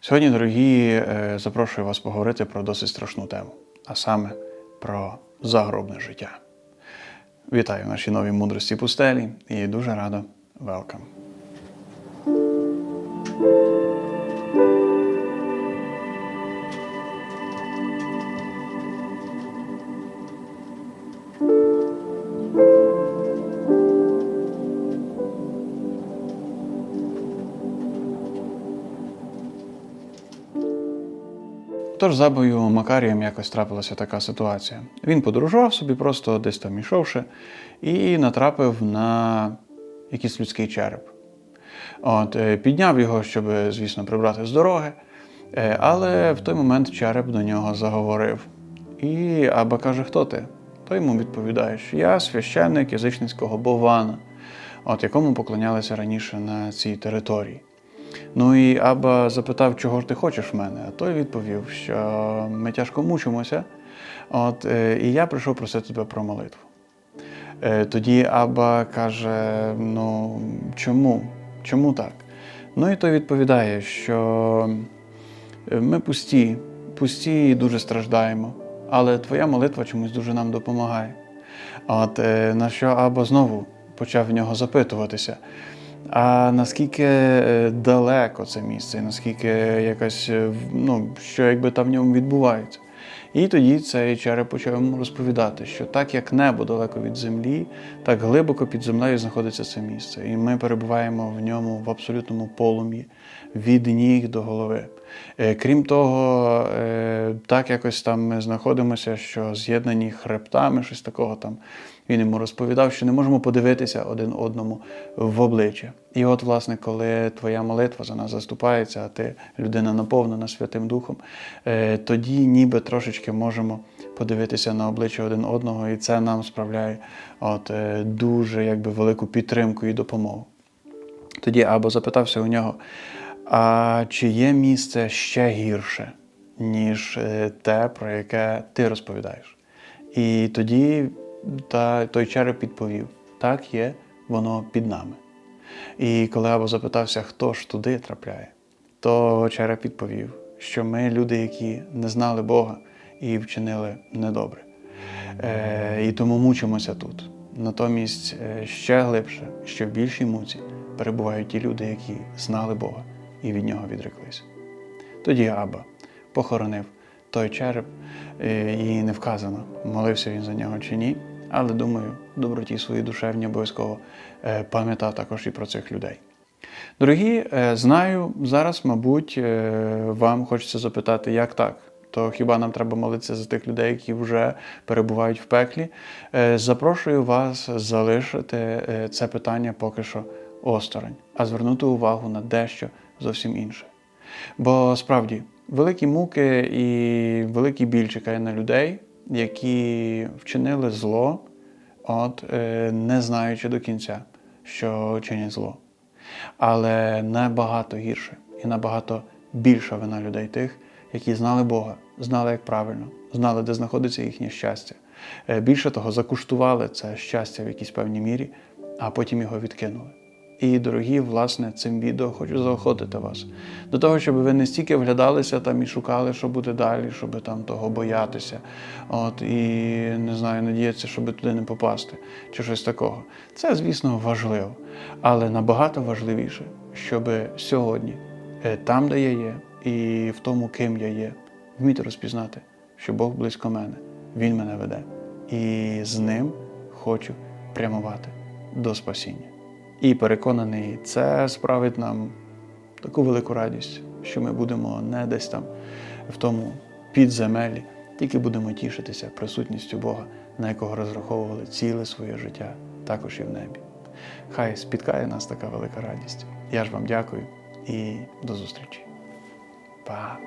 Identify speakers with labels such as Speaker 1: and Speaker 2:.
Speaker 1: Сьогодні, дорогі, е, запрошую вас поговорити про досить страшну тему, а саме про загробне життя. Вітаю в нашій новій мудрості пустелі і дуже радо велкам. Тож за бою Макарієм якось трапилася така ситуація. Він подорожував собі, просто десь там ішовши, і натрапив на якийсь людський череп. От, е, підняв його, щоб, звісно, прибрати з дороги, е, але в той момент череп до нього заговорив. І Аба каже, хто ти? Той йому відповідає, що я священник язичницького Бована, от якому поклонялися раніше на цій території. Ну і Аба запитав, чого ж ти хочеш в мене, а той відповів, що ми тяжко мучимося, от, е, і я прийшов просити тебе про молитву. Е, Тоді Аба каже: ну чому? Чому так? Ну і той відповідає, що е, ми пусті, пусті і дуже страждаємо, але твоя молитва чомусь дуже нам допомагає. От на що Аба знову почав в нього запитуватися. А наскільки е, далеко це місце, наскільки якась, е, ну, що якби там в ньому відбувається. І тоді цей череп почав йому розповідати, що так як небо далеко від землі, так глибоко під землею знаходиться це місце. І ми перебуваємо в ньому в абсолютному полум'ї від ніг до голови. Е, Крім того, так якось там ми знаходимося, що з'єднані хребтами, щось такого там. Він йому розповідав, що не можемо подивитися один одному в обличчя. І от, власне, коли твоя молитва за нас заступається, а ти людина наповнена Святим Духом, е, тоді ніби трошечки можемо подивитися на обличчя один одного, і це нам справляє от, е, дуже якби, велику підтримку і допомогу. Тоді або запитався у нього, а чи є місце ще гірше, ніж е, те, про яке ти розповідаєш? І тоді та, той череп відповів: так є, воно під нами. І коли Або запитався, хто ж туди трапляє, то череп відповів, що ми люди, які не знали Бога і вчинили недобре. Е, і тому мучимося тут. Натомість е, ще глибше, ще в більшій муці перебувають ті люди, які знали Бога і від нього відреклися. Тоді Аба похоронив той череп, е, і не вказано, молився він за нього чи ні. Але думаю, доброті своїй душевні обов'язково е, пам'ятав також і про цих людей. Дорогі, е, знаю, зараз, мабуть, е, вам хочеться запитати, як так? То хіба нам треба молитися за тих людей, які вже перебувають в пеклі? Е, Запрошую вас залишити е, це питання поки що осторонь, а звернути увагу на дещо зовсім інше. Бо справді великі муки і великий біль чекає на людей, які вчинили зло, от, е, не знаючи до кінця, що чинять зло. Але набагато гірше і набагато більша вина людей тих, які знали Бога, знали, як правильно, знали, де знаходиться їхнє щастя. Е, Більше того, закуштували це щастя в якійсь певній мірі, а потім його відкинули. І, дорогі, власне, цим відео хочу заохотити вас до того, щоб ви не стільки вглядалися там і шукали, що буде далі, щоб там того боятися, от і не знаю, надіятися, щоб туди не попасти, чи щось такого. Це, звісно, важливо, але набагато важливіше, щоб сьогодні, е, там, де я є, і в тому, ким я є, вміти розпізнати, що Бог близько мене, Він мене веде, і з ним хочу прямувати до спасіння. І переконаний, це справить нам таку велику радість, що ми будемо не десь там в тому підземелі, тільки будемо тішитися присутністю Бога, на якого розраховували ціле своє життя, також і в небі. Хай спіткає нас така велика радість. Я ж вам дякую і до зустрічі. Па!